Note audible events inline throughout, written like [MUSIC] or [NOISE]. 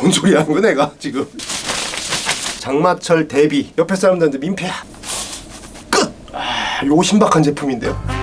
뭔 소리 하는 거야 내가 지금. 장마철 대비 옆에 사람들한테 민폐야. 끝! 아, 요거 신박한 제품인데요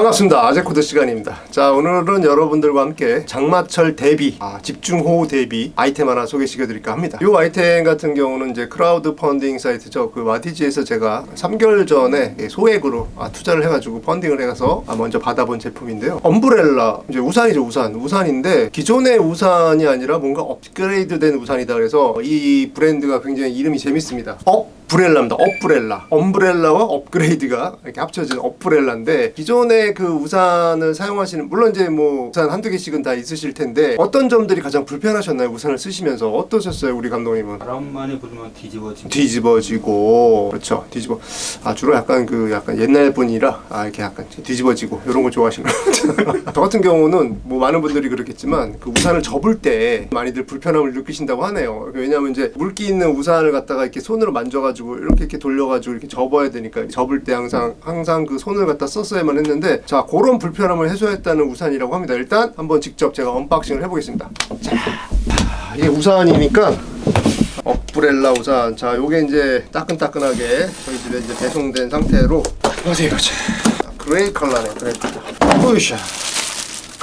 반갑습니다. 아재코드 시간입니다. 자, 오늘은 여러분들과 함께 장마철 대비, 아, 집중호우 대비 아이템 하나 소개시켜 드릴까 합니다. 이 아이템 같은 경우는 이제 크라우드 펀딩 사이트죠. 그 마티지에서 제가 3개월 전에 소액으로 아, 투자를 해가지고 펀딩을 해가서 아, 먼저 받아본 제품인데요. 엄브렐라, 이제 우산이죠, 우산. 우산인데 기존의 우산이 아니라 뭔가 업그레이드 된 우산이다 그래서 이 브랜드가 굉장히 이름이 재밌습니다. 업 브렐라입니다. 업브렐라. 엄브렐라와 업그레이드가 이렇게 합쳐진 업브렐라인데 기존의 그 우산을 사용하시는 물론 이제 뭐 우산 한두 개씩은 다 있으실 텐데 어떤 점들이 가장 불편하셨나요? 우산을 쓰시면서 어떠셨어요, 우리 감독님은? 바람만이 불면 뒤집어지고 뒤집어지고 그렇죠 뒤집어 아 주로 약간 그 약간 옛날 분이라 아 이렇게 약간 뒤집어지고 이런 거 좋아하시는 거 [LAUGHS] 저 같은 경우는 뭐 많은 분들이 그렇겠지만 그 우산을 접을 때 많이들 불편함을 느끼신다고 하네요 왜냐하면 이제 물기 있는 우산을 갖다가 이렇게 손으로 만져가지고 이렇게 이렇게 돌려가지고 이렇게 접어야 되니까 접을 때 항상 항상 그 손을 갖다 썼어야만 했는데 자 그런 불편함을 해소했다는 우산이라고 합니다 일단 한번 직접 제가 언박싱을 해보겠습니다 자 아, 이게 우산이니까 업브렐라 우산. 자, 요게 이제 따끈따끈하게 저희 집에 이제 배송된 상태로 보자. 그레이 컬러네, 그레이 컬러. 으쌰.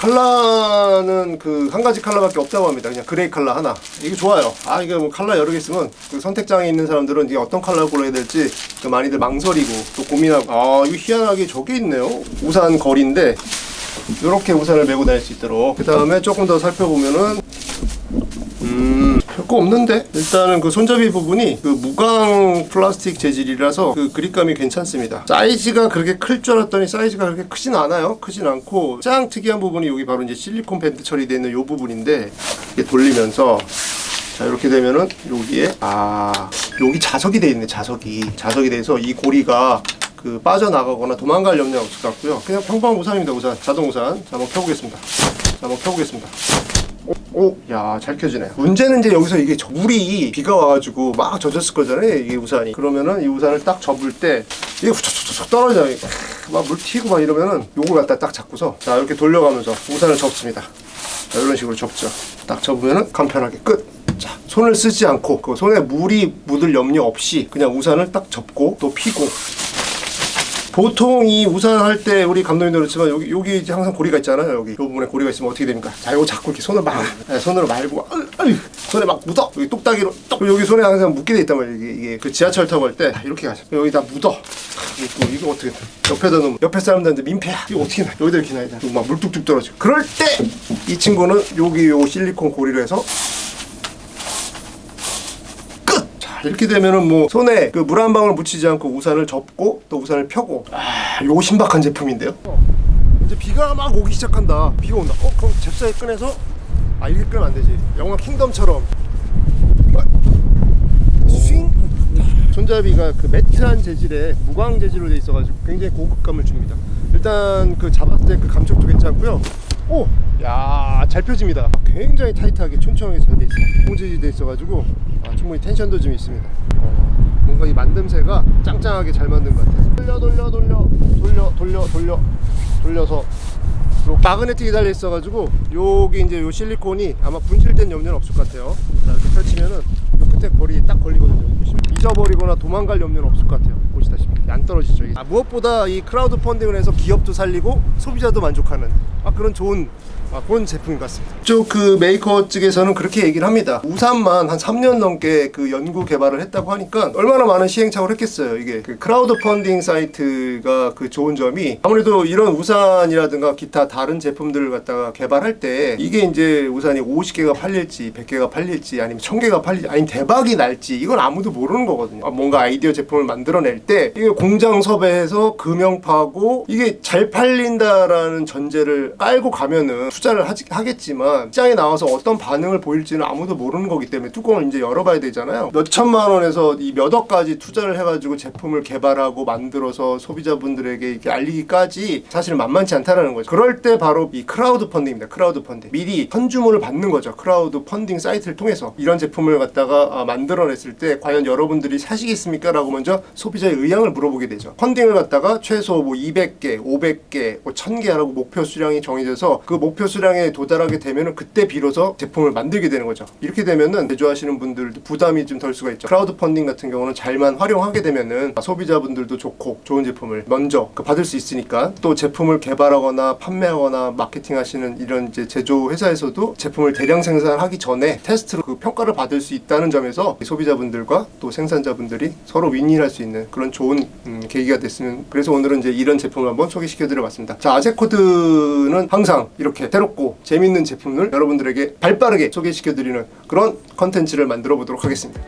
컬러는 그 한 가지 컬러밖에 없다고 합니다. 그냥 그레이 컬러 하나. 이게 좋아요. 아 이게 뭐 컬러 여러 개 있으면 그 선택장에 있는 사람들은 이게 어떤 컬러 골라야 될지 그 많이들 망설이고 또 고민하고. 아 이거 희한하게 저게 있네요. 우산 거리인데 이렇게 우산을 메고 다닐 수 있도록. 그 다음에 조금 더 살펴보면은 음, 별거 없는데? 일단은 그 손잡이 부분이 그 무광 플라스틱 재질이라서 그 그립감이 괜찮습니다. 사이즈가 그렇게 클 줄 알았더니 사이즈가 그렇게 크진 않아요. 크진 않고 가장 특이한 부분이 여기 바로 이제 실리콘 밴드 처리되어 있는 이 부분인데 이게 돌리면서 자 이렇게 되면은 여기에 아 여기 자석이 돼 있네 자석이 자석이 돼서 이 고리가 그 빠져나가거나 도망갈 염려가 없을 것 같고요. 그냥 평범한 우산입니다 우산 자동 우산 자 한번 펴보겠습니다. 자 한번 펴보겠습니다. 오, 야, 잘 켜지네. 문제는 이제 여기서 이게 저- 물이 비가 와가지고 막 젖었을 거잖아요, 이게 우산이. 그러면은 이 우산을 딱 접을 때 이게 후촉촉촉 떨어져요. 막 물 튀고 막 이러면은 요걸 갖다 딱 잡고서 자 이렇게 돌려가면서 우산을 접습니다. 자 이런 식으로 접죠. 딱 접으면은 간편하게 끝. 자 손을 쓰지 않고 그 손에 물이 묻을 염려 없이 그냥 우산을 딱 접고 또 피고 보통 이 우산 할 때 우리 감독님도 그렇지만 여기 여기 항상 고리가 있잖아요. 여기 이 부분에 고리가 있으면 어떻게 됩니까? 자, 이거 자꾸 이렇게 손을 막 네, 손으로 말고 손에 막 묻어. 여기 똑딱이로 똑 여기 손에 항상 묻게 돼 있단 말이에요. 이게, 그 지하철 타고 할 때 이렇게 가죠. 여기 다 묻어. 이거, 이거 어떻게 돼? 옆에다 놓으면 옆에 사람들한테 민폐야. 이거 어떻게 나? 여기다 이렇게 놔야 돼. 막 물뚝뚝 떨어지고. 그럴 때 이 친구는 여기 요 실리콘 고리로 해서 끝! 자, 이렇게 되면은 뭐 손에 그 물 한 방울 묻히지 않고 우산을 접고 또 우산을 펴고 아, 요거 신박한 제품인데요. 이제 비가 막 오기 시작한다. 비가 온다. 어, 그럼 잽싸게 꺼내서 아, 이렇게 끄면 안 되지. 영화 킹덤처럼 아, 스윙 손잡이가 그 매트한 재질의 무광 재질로 돼 있어가지고 굉장히 고급감을 줍니다. 일단 그 잡았을 때 그 감촉도 괜찮고요. 오, 야, 잘 펴집니다. 굉장히 타이트하게 촘촘하게 잘 돼 있어요. 고무재질이 돼 있어가지고 아, 충분히 텐션도 좀 있습니다. 어, 뭔가 이 만듦새가 짱짱하게 잘 만든 것 같아요. 돌려, 돌려, 돌려, 돌려, 돌려, 돌려, 돌려서 요 마그네틱이 달려 있어 가지고 요게 이제 요 실리콘이 아마 분실된 염려는 없을 것 같아요. 자, 이렇게 펼치면은 요 끝에 거리 딱 걸리거든요. 잊어버리거나 도망갈 염려는 없을 것 같아요. 보시다시피 안 떨어지죠. 아, 무엇보다 이 크라우드 펀딩을 해서 기업도 살리고 소비자도 만족하는 아, 그런 좋은 아, 그런 제품인 것 같습니다. 쪽 그 메이커 측에서는 그렇게 얘기를 합니다. 우산만 한 3년 넘게 그 연구 개발을 했다고 하니까 얼마나 많은 시행착오를 했겠어요. 이게 그 크라우드 펀딩 사이트가 그 좋은 점이 아무래도 이런 우산이라든가 기타 다른 제품들을 갖다가 개발할 때 이게 이제 우산이 50개가 팔릴지 100개가 팔릴지 아니면 1000개가 팔릴지 아니면 대박이 날지 이건 아무도 모르는 거거든요. 아, 뭔가 아이디어 제품을 만들어낼 때 이게 공장 섭외해서 금형파고 이게 잘 팔린다라는 전제를 깔고 가면은 투자를 하지, 하겠지만 시장에 나와서 어떤 반응을 보일지는 아무도 모르는 거기 때문에 뚜껑을 이제 열어봐야 되잖아요. 몇 천만 원에서 이 몇 억까지 투자를 해가지고 제품을 개발하고 만들어서 소비자분들에게 이렇게 알리기까지 사실은 만만치 않다라는 거죠. 그럴 때 바로 이 크라우드 펀딩입니다. 크라우드 펀딩. 미리 선주문을 받는 거죠. 크라우드 펀딩 사이트를 통해서 이런 제품을 갖다가 아, 만들어냈을 때 과연 여러분들이 사시겠습니까? 라고 먼저 소비자의 의향을 물어보게 되죠. 펀딩을 갖다가 최소 뭐 200개, 500개, 뭐 1000개 하라고 목표 수량이 정해져서 그 목표 수량에 도달하게 되면은 그때 비로소 제품을 만들게 되는 거죠. 이렇게 되면은 제조하시는 분들도 부담이 좀 덜 수가 있죠. 크라우드 펀딩 같은 경우는 잘만 활용하게 되면은 소비자분들도 좋고 좋은 제품을 먼저 그 받을 수 있으니까 또 제품을 개발하거나 판매하거나 마케팅하시는 이런 이제 제조 회사에서도 제품을 대량 생산하기 전에 테스트로 그 평가를 받을 수 있다는 점에서 소비자분들과 또 생산자분들이 서로 윈윈할 수 있는 그런 좋은 음, 계기가 됐으면 그래서 오늘은 이제 이런 제품을 한번 소개시켜드려봤습니다. 자 아제코드는 항상 이렇게 새롭고 재밌는 제품을 여러분들에게 발빠르게 소개시켜드리는 그런 컨텐츠를 만들어 보도록 하겠습니다.